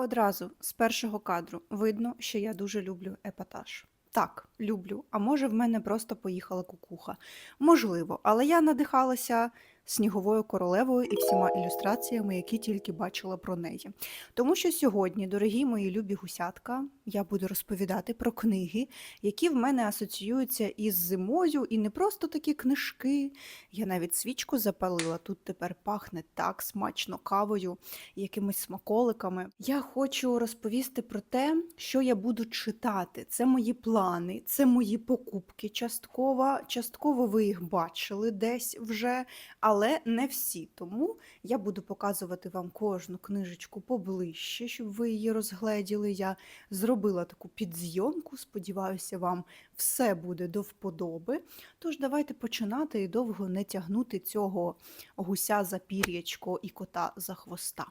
Одразу з першого кадру видно, що я дуже люблю епатаж. Так, люблю. А може, в мене просто поїхала кукуха. Можливо, але я надихалася сніговою королевою і всіма ілюстраціями, які тільки бачила про неї. Тому що сьогодні, дорогі мої любі гусятка, я буду розповідати про книги, які в мене асоціюються із зимою, і не просто такі книжки. Я навіть свічку запалила. Тут тепер пахне так смачно кавою, якимись смаколиками. Я хочу розповісти про те, що я буду читати. Це мої плани, це мої покупки частково. Частково ви їх бачили десь вже, але не всі. Тому я буду показувати вам кожну книжечку поближче, щоб ви її розгледіли. Я зробила таку підзйомку. Сподіваюся, вам все буде до вподоби. Тож давайте починати і довго не тягнути цього гуся за пір'ячко і кота за хвоста.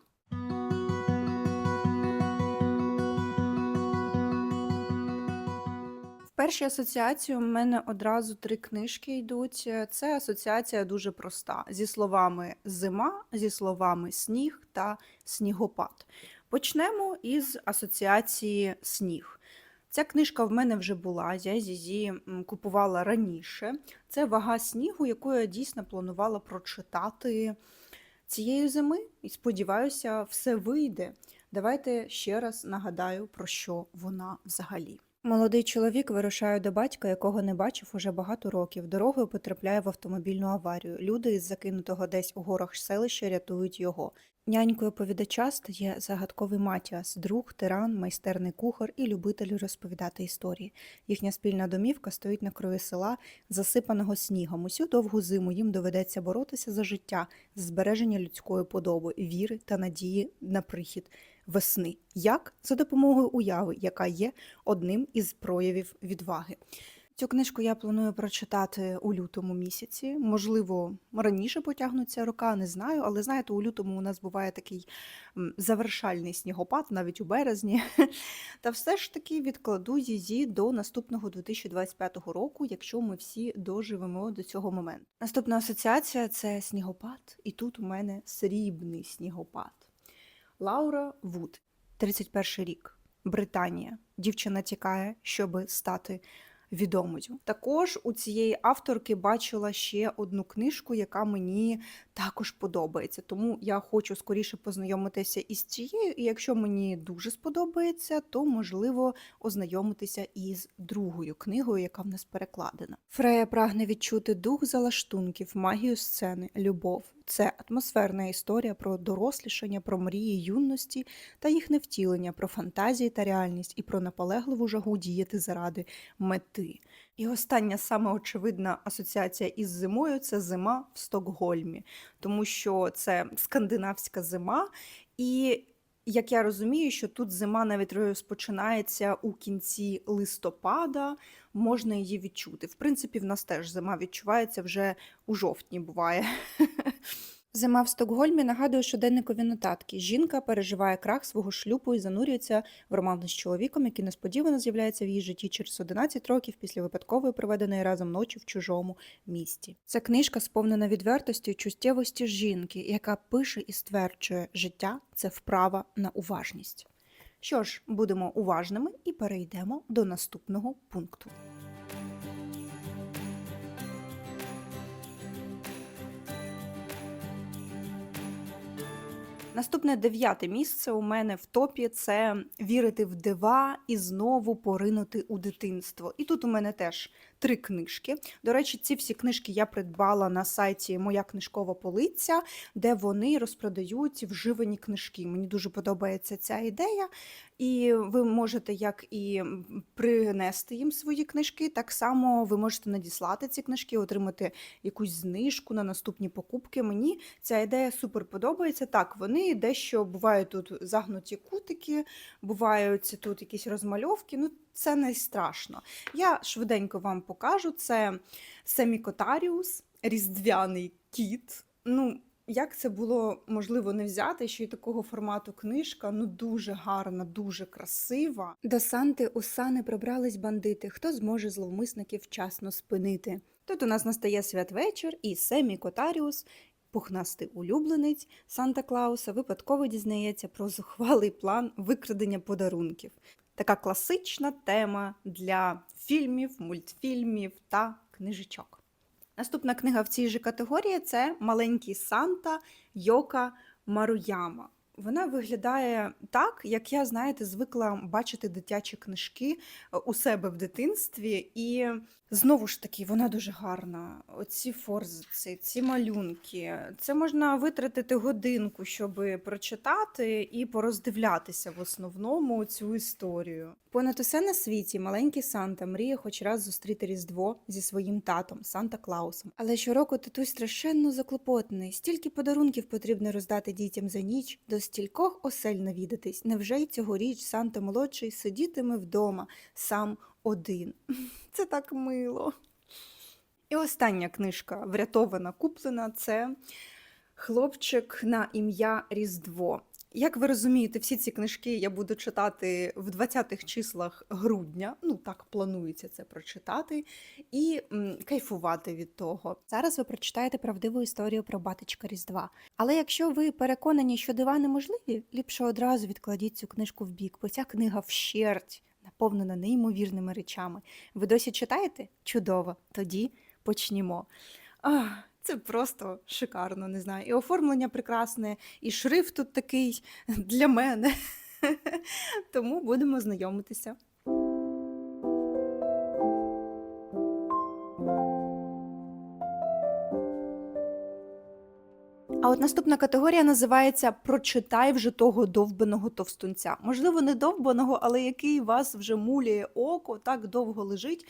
В першій асоціації у мене одразу три книжки йдуть. Це асоціація дуже проста: зі словами зима, зі словами сніг та снігопад. Почнемо із асоціації сніг. Ця книжка в мене вже була, я її купувала раніше. Це вага снігу, яку я дійсно планувала прочитати цієї зими, і сподіваюся, все вийде. Давайте ще раз нагадаю, про що вона взагалі. Молодий чоловік вирушає до батька, якого не бачив уже багато років. Дорогою потрапляє в автомобільну аварію. Люди із закинутого десь у горах селища рятують його. Нянькою оповідача стає загадковий Матіас, друг, тиран, майстерний кухар і любитель розповідати історії. Їхня спільна домівка стоїть на краю села, засипаного снігом. Усю довгу зиму їм доведеться боротися за життя, збереження людської подоби, віри та надії на прихід весни. Як? За допомогою уяви, яка є одним із проявів відваги. Цю книжку я планую прочитати у лютому місяці. Можливо, раніше потягнуться рока, не знаю, але знаєте, у лютому у нас буває такий завершальний снігопад, навіть у березні. Та все ж таки відкладу її до наступного 2025 року, якщо ми всі доживемо до цього моменту. Наступна асоціація це снігопад, і тут у мене срібний снігопад. Лаура Вуд, 31 рік, Британія. Дівчина тікає, щоб стати відомою. Також у цієї авторки бачила ще одну книжку, яка мені також подобається. Тому я хочу скоріше познайомитися із цією, і якщо мені дуже сподобається, то можливо ознайомитися із другою книгою, яка в нас перекладена. Фрея прагне відчути дух залаштунків, магію сцени, любов. Це атмосферна історія про дорослішання, про мрії юності та їхнє втілення, про фантазії та реальність і про наполегливу жагу діяти заради мети. І остання саме очевидна асоціація із зимою це зима в Стокгольмі, тому що це скандинавська зима, і як я розумію, що тут зима навіть розпочинається у кінці листопада, можна її відчути. В принципі, в нас теж зима відчувається вже у жовтні буває. Зима в Стокгольмі нагадує щоденникові нотатки. Жінка переживає крах свого шлюбу і занурюється в роман з чоловіком, який несподівано з'являється в її житті через 11 років після випадкової проведеної разом ночі в чужому місті. Ця книжка сповнена відвертості і чуттєвості жінки, яка пише і стверджує, життя це вправа на уважність. Що ж, будемо уважними і перейдемо до наступного пункту. Наступне дев'яте місце у мене в топі це вірити в дива і знову поринути у дитинство. І тут у мене теж три книжки. До речі, ці всі книжки я придбала на сайті Моя книжкова полиця, де вони розпродають вживані книжки. Мені дуже подобається ця ідея. І ви можете як і принести їм свої книжки, так само ви можете надіслати ці книжки, отримати якусь знижку на наступні покупки. Мені ця ідея супер подобається. Так, вони дещо бувають тут загнуті кутики, бувають тут якісь розмальовки. Ну, це не страшно. Я швиденько вам покажу. Це Семікотаріус, різдвяний кіт. Ну, як це було можливо не взяти, що й такого формату книжка, ну дуже гарна, дуже красива. До Санти у сани пробрались бандити. Хто зможе зловмисників вчасно спинити? Тут у нас настає святвечір, і Семі Котаріус Пухнастий улюбленець Санта Клауса випадково дізнається про зухвалий план викрадення подарунків. Така класична тема для фільмів, мультфільмів та книжечок. Наступна книга в цій же категорії це Маленький Санта Йока Маруяма. Вона виглядає так, як я, знаєте, звикла бачити дитячі книжки у себе в дитинстві. І знову ж таки, вона дуже гарна. Оці форзиці, ці малюнки. Це можна витратити годинку, щоб прочитати і пороздивлятися в основному цю історію. Понад усе на світі маленький Санта мріє хоч раз зустріти Різдво зі своїм татом Санта Клаусом. Але щороку татусь страшенно заклопотаний. Стільки подарунків потрібно роздати дітям за ніч, до стількох осель навідатись. Невже й цьогоріч Санта молодший сидітиме вдома сам один? Це так мило. І остання книжка врятована, куплена це Хлопчик на ім'я Різдво. Як ви розумієте, всі ці книжки я буду читати в 20-х числах грудня. Ну так планується це прочитати, і м, кайфувати від того. Зараз ви прочитаєте правдиву історію про батечка Різдва. Але якщо ви переконані, що дива неможливі, ліпше одразу відкладіть цю книжку в бік, бо ця книга вщерть наповнена неймовірними речами. Ви досі читаєте? Чудово! Тоді почнімо. Ах, це просто шикарно, не знаю. І оформлення прекрасне, і шрифт тут такий для мене. Тому будемо знайомитися. От наступна категорія називається Прочитай вже того довбаного товстунця. Можливо, не довбаного, але який вас вже муляє око, так довго лежить.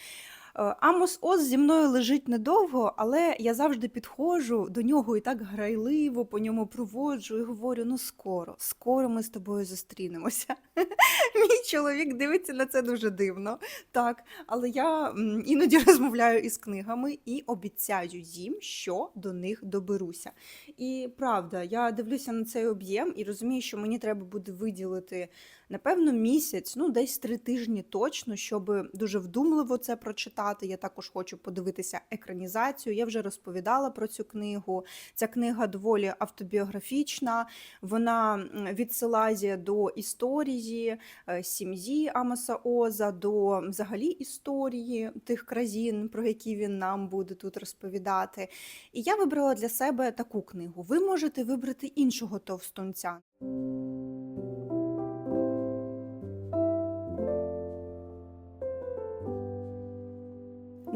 Е, Амос Оз зі мною лежить недовго, але я завжди підходжу до нього і так грайливо по ньому проводжу і говорю: ну скоро, скоро ми з тобою зустрінемося. Мій чоловік дивиться на це дуже дивно. Так, але я іноді розмовляю із книгами і обіцяю їм, що до них доберуся. І правда, я дивлюся на цей об'єм і розумію, що мені треба буде виділити напевно місяць, ну десь три тижні точно, щоб дуже вдумливо це прочитати. Я також хочу подивитися екранізацію. Я вже розповідала про цю книгу. Ця книга доволі автобіографічна. Вона відсилає до історії е, сім'ї Амоса Оза, до взагалі історії тих кразін, про які він нам буде тут розповідати. І я вибрала для себе таку книгу. Ви можете вибрати іншого товстунця.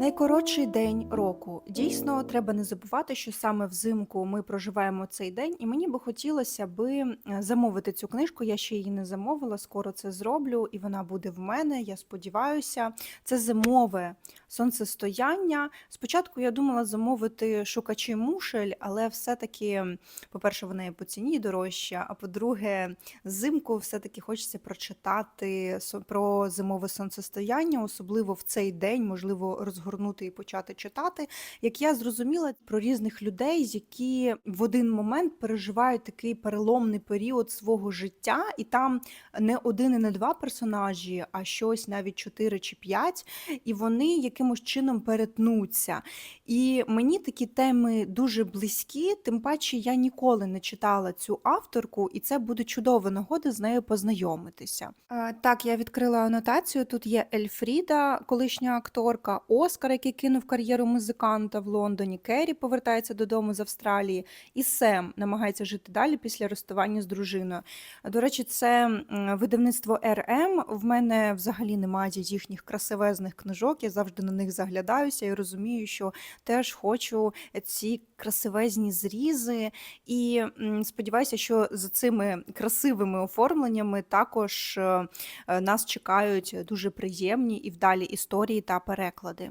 Найкоротший день року. Дійсно, треба не забувати, що саме взимку ми проживаємо цей день, і мені би хотілося би е, замовити цю книжку. Я ще її не замовила, скоро це зроблю, і вона буде в мене. Я сподіваюся, це зимове сонцестояння. Спочатку я думала замовити шукачі мушель, але все-таки, по-перше, вона є по ціні дорожча. А по-друге, взимку все-таки хочеться прочитати про зимове сонцестояння, особливо в цей день, можливо, розгорнути і почати читати. Як я зрозуміла про різних людей, які в один момент переживають такий переломний період свого життя, і там не один і не два персонажі, а щось навіть чотири чи п'ять, і вони якимось чином перетнуться. І мені такі теми дуже близькі, тим паче я ніколи не читала цю авторку, і це буде чудова нагода з нею познайомитися. Е, Так, я відкрила анотацію. Тут є Ельфріда, колишня акторка, Оскар, який кинув кар'єру музиканта в Лондоні. Керрі повертається додому з Австралії, і Сем намагається жити далі після розставання з дружиною. До речі, це видавництво РМ. В мене взагалі немає їхніх красивезних книжок. Я завжди на них заглядаюся і розумію, що теж хочу ці красивезні зрізи. І сподіваюся, що за цими красивими оформленнями також е, е, нас чекають дуже приємні і вдалі історії та переклади.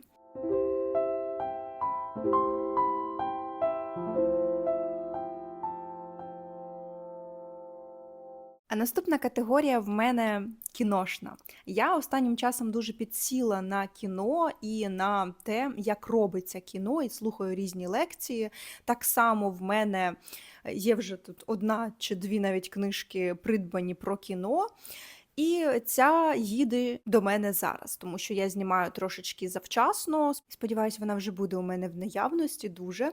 А наступна категорія в мене кіношна. Я останнім часом дуже підсіла на кіно і на те, як робиться кіно, і слухаю різні лекції. Так само в мене є вже тут одна чи дві навіть книжки придбані про кіно. І ця їде до мене зараз, тому що я знімаю трошечки завчасно. Сподіваюсь, вона вже буде у мене в наявності дуже.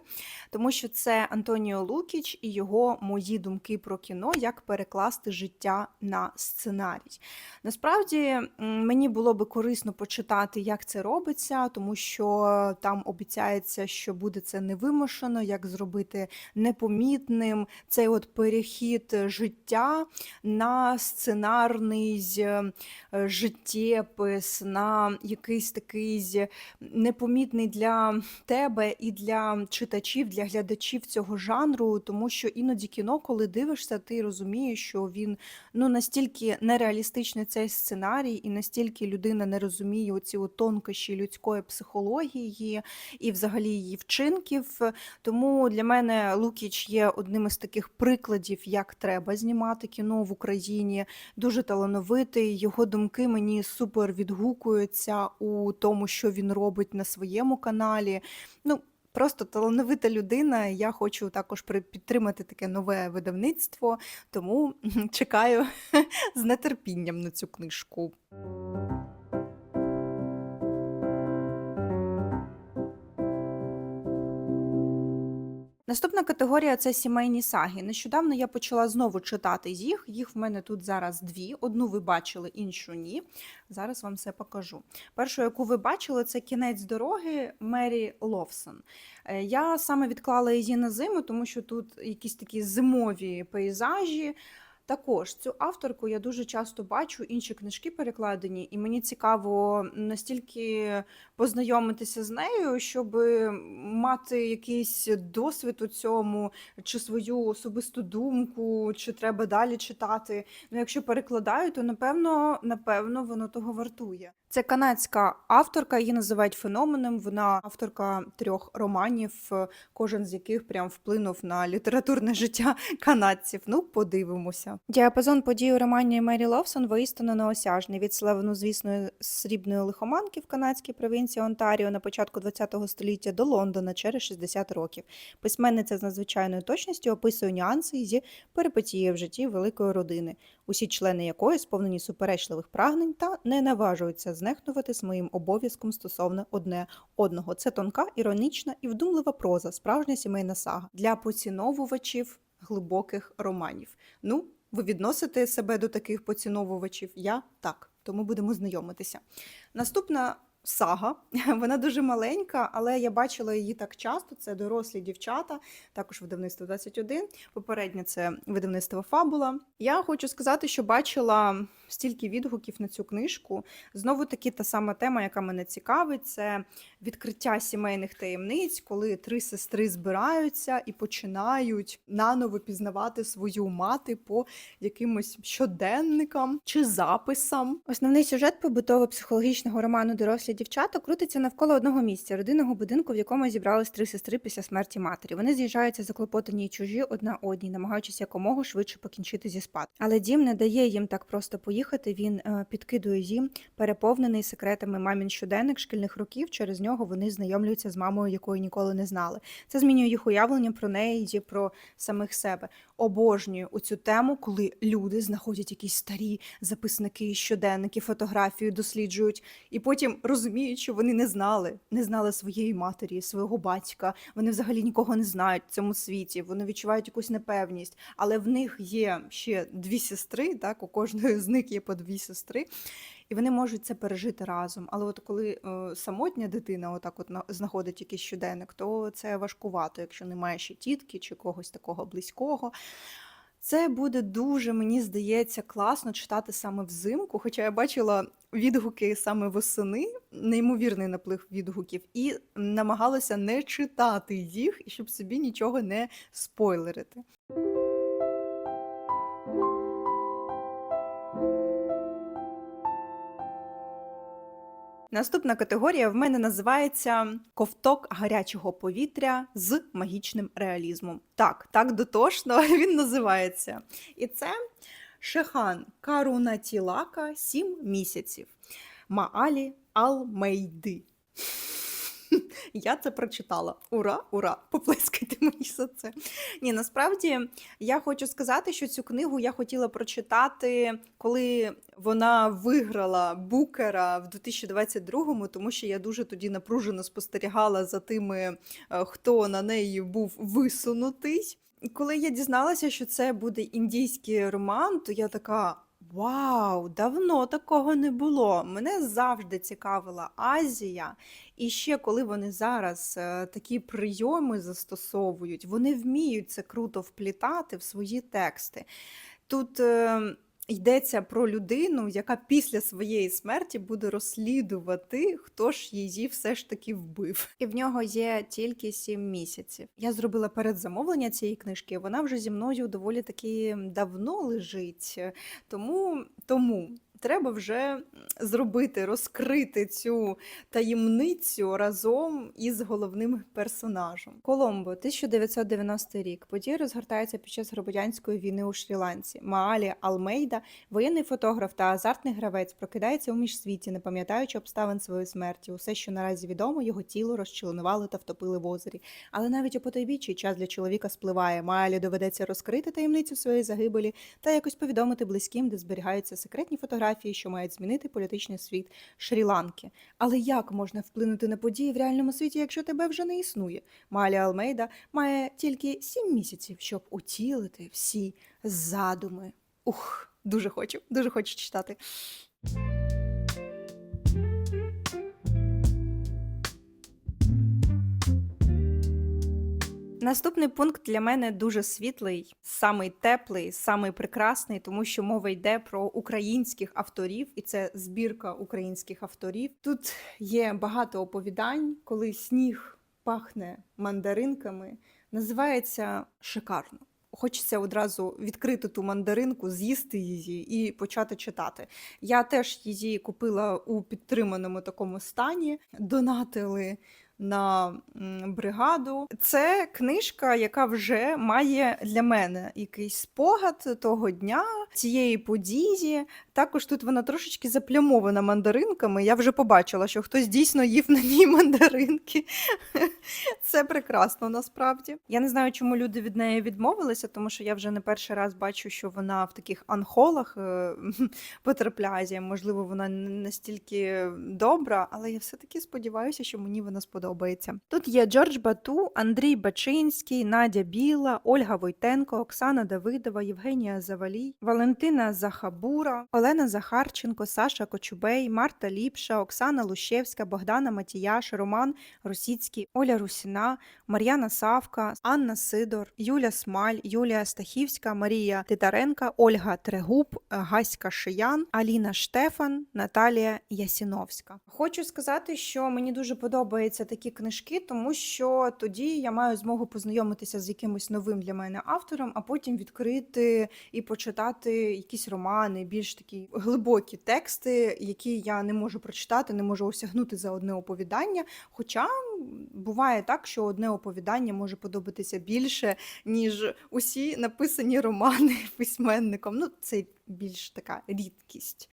Тому що це Антоніо Лукіч і його мої думки про кіно, як перекласти життя на сценарій. Насправді мені було би корисно почитати, як це робиться, тому що там обіцяється, що буде це невимушено, як зробити непомітним цей от перехід життя на сценарний е, життєпис, на якийсь такий непомітний для тебе і для читачів, для глядачів цього жанру, тому що іноді кіно, коли дивишся, ти розумієш, що він ну настільки нереалістичний цей сценарій, і настільки людина не розуміє оці тонкощі людської психології і взагалі її вчинків. Тому для мене Лукіч є одним із таких прикладів, як треба знімати кіно в Україні. Дуже талановитий. Його думки мені супер відгукуються у тому, що він робить на своєму каналі. Ну, Просто талановита людина. Я хочу також підтримати таке нове видавництво, тому чекаю з нетерпінням на цю книжку. Наступна категорія це сімейні саги. Нещодавно я почала знову читати їх. Їх в мене тут зараз дві. Одну ви бачили, іншу ні. Зараз вам все покажу. Першу, яку ви бачили, це кінець дороги Мері Ловсон. Е, Я саме відклала її на зиму, тому що тут якісь такі зимові пейзажі. Також цю авторку я дуже часто бачу, інші книжки перекладені, і мені цікаво настільки познайомитися з нею, щоб мати якийсь досвід у цьому, чи свою особисту думку, чи треба далі читати. Ну, якщо перекладаю, то напевно, напевно, воно того вартує. Це канадська авторка, її називають феноменом. Вона авторка трьох романів, е, кожен з яких прям вплинув на літературне життя канадців. Ну, подивимося. Діапазон подій у романі Мері Ловсон воістину неосяжний від славнозвісної срібної лихоманки в канадській провінції Онтаріо на початку ХХ століття до Лондона через 60 років. Письменниця з надзвичайною точністю описує нюанси зі перипетії в житті великої родини, усі члени якої сповнені суперечливих прагнень та не наважуються знехнувати своїм обов'язком стосовно одне одного. Це тонка, іронічна і вдумлива проза, справжня сімейна сага для поціновувачів глибоких романів. Ну, ви відносите себе до таких поціновувачів? Я так, тому будемо знайомитися. Наступна сага, вона дуже маленька, але я бачила її так часто. Це дорослі дівчата, також видавництво 21. Попереднє це видавництво Фабула. Я хочу сказати, що бачила стільки відгуків на цю книжку. Знову таки та сама тема, яка мене цікавить, це відкриття сімейних таємниць, коли три сестри збираються і починають наново пізнавати свою мати по якимось щоденникам чи записам. Основний сюжет побутово-психологічного роману Дорослі дівчата крутиться навколо одного місця родинного будинку, в якому зібрались три сестри після смерті матері. Вони з'їжджаються заклопотані й чужі одна одній, намагаючись якомога швидше покінчити зі спад. Але дім не дає їм так просто поїхати. Він е, підкидує їм переповнений секретами мамін щоденник шкільних років. Через нього вони знайомлюються з мамою, якої ніколи не знали. Це змінює їх уявлення про неї про самих себе. Обожнюю у цю тему, коли люди знаходять якісь старі записники, щоденники, фотографію, досліджують, і потім розуміють, що вони не знали, не знали своєї матері, свого батька. Вони взагалі нікого не знають в цьому світі. Вони відчувають якусь непевність, але в них є ще дві сестри. Так, у кожної з них є по дві сестри. І вони можуть це пережити разом. Але от коли е, самотня дитина отак от знаходить якийсь щоденник, то це важкувато, якщо немає ще тітки чи когось такого близького. Це буде дуже, мені здається, класно читати саме взимку. Хоча я бачила відгуки саме восени, неймовірний наплив відгуків, і намагалася не читати їх, щоб собі нічого не спойлерити. Наступна категорія в мене називається ковток гарячого повітря з магічним реалізмом. Так, так дотошно він називається. І це Шехан Карунатілака 7 місяців. Маалі Алмейди. Я це прочитала. Ура, ура! Поплескайте мені за це. Ні, насправді я хочу сказати, що цю книгу я хотіла прочитати, коли вона виграла букера в 2022-му, тому що я дуже тоді напружено спостерігала за тими, е, хто на неї був висунутий. Коли я дізналася, що це буде індійський роман, то я така. Вау, давно такого не було. Мене завжди цікавила Азія. І ще коли вони зараз е, такі прийоми застосовують, вони вміють це круто вплітати в свої тексти. Тут е, йдеться про людину, яка після своєї смерті буде розслідувати, хто ж її все ж таки вбив. І в нього є тільки сім місяців. Я зробила передзамовлення цієї книжки. Вона вже зі мною доволі таки давно лежить. Тому, тому треба вже зробити, розкрити цю таємницю разом із головним персонажем. Коломбо, 1990 рік. Події розгортаються під час громадянської війни у Шрі-Ланці. Маалі Алмейда, воєнний фотограф та азартний гравець, прокидається у міжсвіті, не пам'ятаючи обставин своєї смерті. Усе, що наразі відомо, його тіло розчленували та втопили в озері. Але навіть у потайбіччі час для чоловіка спливає. Маалі доведеться розкрити таємницю своєї загибелі та якось повідомити близьким, де зберігаються секретні фотографії, що мають змінити політичний світ Шрі-Ланки. Але як можна вплинути на події в реальному світі, якщо тебе вже не існує? Маля Алмейда має тільки сім місяців, щоб утілити всі задуми. Ух, дуже хочу, дуже хочу читати. Наступний пункт для мене дуже світлий, самий теплий, самий прекрасний, тому що мова йде про українських авторів, і це збірка українських авторів. Тут є багато оповідань, коли сніг пахне мандаринками. Називається шикарно. Хочеться одразу відкрити ту мандаринку, з'їсти її і почати читати. Я теж її купила у підтриманому такому стані, донатили на бригаду. Це книжка, яка вже має для мене якийсь спогад того дня, цієї події. Також тут вона трошечки заплямована мандаринками. Я вже побачила, що хтось дійсно їв на ній мандаринки. Це прекрасно насправді. Я не знаю, чому люди від неї відмовилися, тому що я вже не перший раз бачу, що вона в таких анхолах е, потрапляє. Можливо, вона не настільки добра, але я все-таки сподіваюся, що мені вона сподобається. Тут є Джордж Бату, Андрій Бачинський, Надя Біла, Ольга Войтенко, Оксана Давидова, Євгенія Завалій, Валентина Захабура, Олена Захарченко, Саша Кочубей, Марта Ліпша, Оксана Лущевська, Богдана Матіяш, Роман Росіцький, Оля Русіна, Мар'яна Савка, Анна Сидор, Юля Смаль, Юлія Стахівська, Марія Титаренка, Ольга Трегуб, Гаська Шиян, Аліна Штефан, Наталія Ясіновська. Хочу сказати, що мені дуже подобаються такі книжки, тому що тоді я маю змогу познайомитися з якимось новим для мене автором, а потім відкрити і почитати якісь романи, більш такі глибокі тексти, які я не можу прочитати, не можу осягнути за одне оповідання. Хоча буває так, що одне оповідання може подобатися більше, ніж усі написані романи письменником. Ну, це більш така рідкість.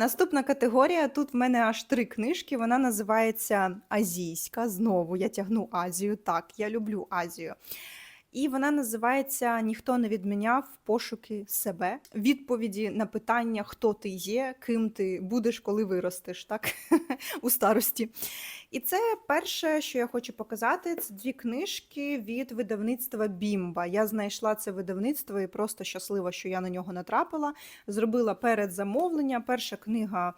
Наступна категорія. Тут в мене аж три книжки. Вона називається Азійська. Знову я тягну Азію. Так, я люблю Азію. І вона називається Ніхто не відміняв пошуки себе. Відповіді на питання, хто ти є, ким ти будеш, коли виростеш, так у старості. І це перше, що я хочу показати, це дві книжки від видавництва Бімба. Я знайшла це видавництво і просто щаслива, що я на нього натрапила. Зробила передзамовлення. Перша книга.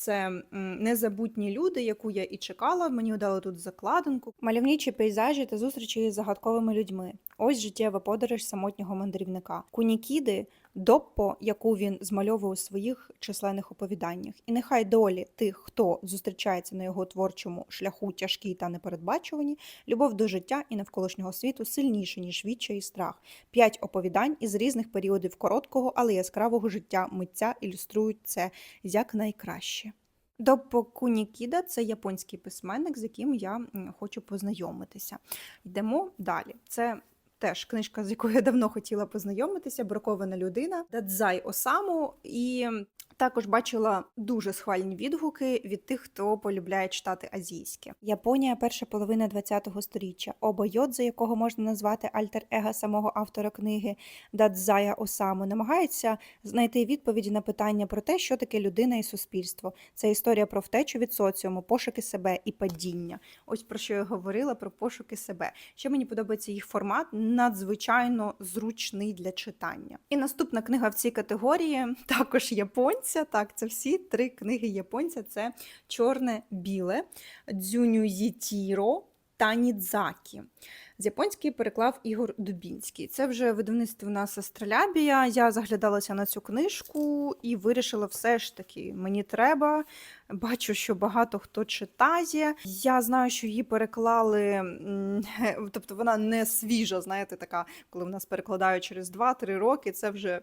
Це незабутні люди, яку я і чекала. Мені дали тут закладинку. Мальовничі пейзажі та зустрічі з загадковими людьми. Ось життєва подорож самотнього мандрівника. Кунікіди Доппо, яку він змальовує у своїх численних оповіданнях. І нехай долі тих, хто зустрічається на його творчому шляху тяжкі та непередбачувані, любов до життя і навколишнього світу сильніше, ніж відчай і страх. П'ять оповідань із різних періодів короткого, але яскравого життя митця ілюструють це якнайкраще. Доппо Кунікіда це японський письменник, з яким я хочу познайомитися. Йдемо далі. Це Теж книжка, з якою я давно хотіла познайомитися, бракована людина, Дадзай Осаму. І також бачила дуже схвальні відгуки від тих, хто полюбляє читати азійське. Японія перша половина ХХ століття. Оба Йодзе, якого можна назвати альтер-его самого автора книги Дадзая Осаму, намагається знайти відповіді на питання про те, що таке людина і суспільство. Це історія про втечу від соціуму, пошуки себе і падіння. Ось про що я говорила про пошуки себе. Ще мені подобається їх формат, надзвичайно зручний для читання. І наступна книга в цій категорії також японця. Так, це всі три книги японця: це чорне-біле, дзюнюзітіро та Нідзакі. З японської переклав Ігор Дубінський. Це вже видавництво у нас Астролябія. Я заглядалася на цю книжку і вирішила, все ж таки, мені треба. Бачу, що багато хто читає. Я знаю, що її переклали, тобто вона не свіжа, знаєте, така, коли в нас перекладають через 2-3 роки. Це вже.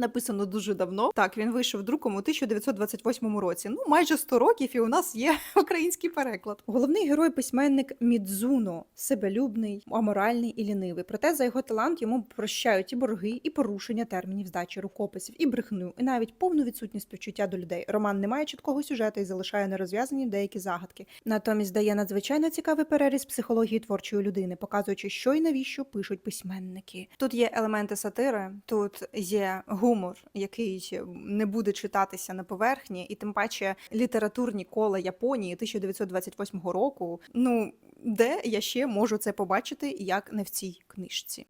Написано дуже давно. Так, він вийшов друком у 1928 році. Ну, майже 100 років, і у нас є український переклад. Головний герой письменник Мідзуно, себелюбний, аморальний і лінивий. Проте за його талант йому прощають і борги, і порушення термінів здачі рукописів, і брехню, і навіть повну відсутність співчуття до людей. Роман не має чіткого сюжету і залишає нерозв'язані деякі загадки. Натомість дає надзвичайно цікавий переріз психології творчої людини, показуючи, що і навіщо пишуть письменники. Тут є елементи сатири, тут є гумор, який не буде читатися на поверхні, і тим паче літературні кола Японії 1928 року. Ну де я ще можу це побачити, як не в цій книжці.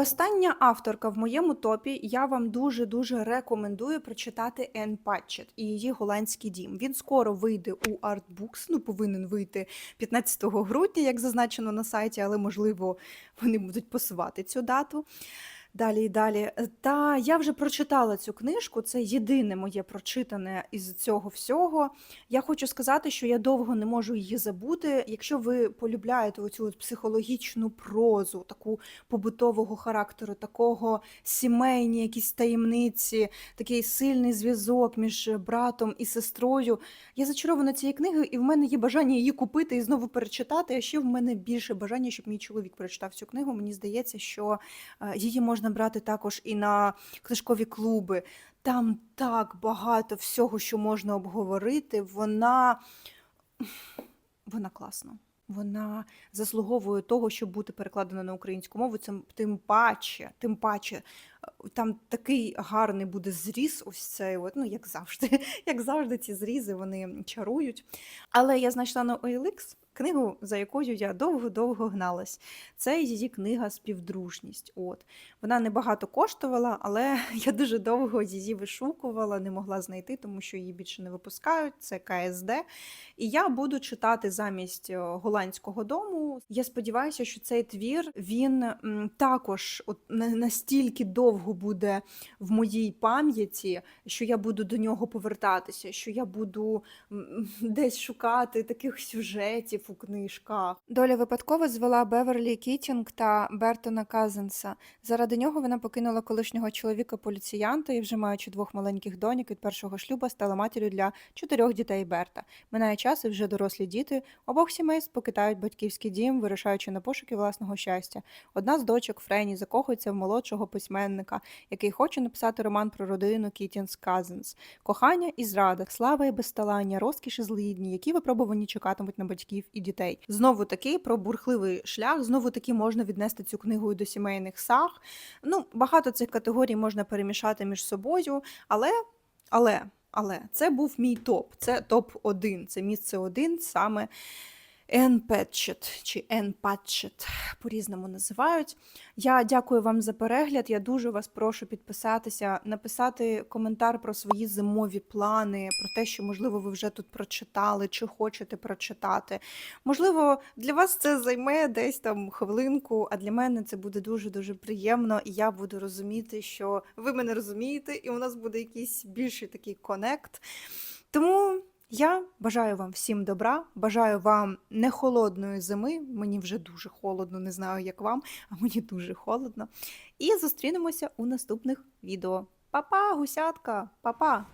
Остання авторка в моєму топі. Я вам дуже дуже рекомендую прочитати Енн Патчет і її голландський дім. Він скоро вийде у Artbooks, ну повинен вийти 15 грудня, як зазначено на сайті, але можливо вони будуть посувати цю дату. Далі і далі. Та я вже прочитала цю книжку. Це єдине моє прочитане із цього всього. Я хочу сказати, що я довго не можу її забути. Якщо ви полюбляєте оцю психологічну прозу, таку побутового характеру, такого сімейні, якісь таємниці, такий сильний зв'язок між братом і сестрою. Я зачарована цією книгою, і в мене є бажання її купити і знову перечитати. А ще в мене більше бажання, щоб мій чоловік прочитав цю книгу. Мені здається, що е, її можна брати також і на книжкові клуби. Там так багато всього, що можна обговорити. Вона, вона класна. Вона заслуговує того, щоб бути перекладена на українську мову. Це тим паче, тим паче, е, там такий гарний буде зріз, ось цей, от, ну як завжди, як завжди, ці зрізи вони чарують. Але я знайшла на OLX книгу, за якою я довго-довго гналась. Це її книга Співдружність. От вона небагато коштувала, але я дуже довго її вишукувала, не могла знайти, тому що її більше не випускають. Це КСД. І я буду читати замість е, голландського дому. Я сподіваюся, що цей твір він також от настільки довго буде в моїй пам'яті, що я буду до нього повертатися, що я буду десь шукати таких сюжетів у книжках. Доля випадково звела Беверлі Кітінг та Бертона Казенса. Заради нього вона покинула колишнього чоловіка поліціянта і, вже маючи двох маленьких доньок від першого шлюба, стала матір'ю для чотирьох дітей Берта. Минає час, і вже дорослі діти обох сімейств покидають батьківський дім, вирушаючи на пошуки власного щастя. Одна з дочок Френі закохується в молодшого письменника, який хоче написати роман про родину Кітінс Казенс. Кохання і зрада, слава і безталання, розкіш і злидні, які випробувані чекатимуть на батьків і дітей. Знову таки про бурхливий шлях. Знову таки можна віднести цю книгу і до сімейних саг. Ну, багато цих категорій можна перемішати між собою, але, але, але це був мій топ. Це топ 1 Це місце 1 саме. Енн Петчет чи Енн Патчет по-різному називають. Я дякую вам за перегляд. Я дуже вас прошу підписатися, написати коментар про свої зимові плани, про те, що, можливо, ви вже тут прочитали чи хочете прочитати. Можливо, для вас це займе десь там хвилинку, а для мене це буде дуже-дуже приємно, і я буду розуміти, що ви мене розумієте, і у нас буде якийсь більший такий конект. Тому. Я бажаю вам всім добра, бажаю вам не холодної зими. Мені вже дуже холодно, не знаю, як вам, а мені дуже холодно. І зустрінемося у наступних відео. Па-па, гусятка! Па-па!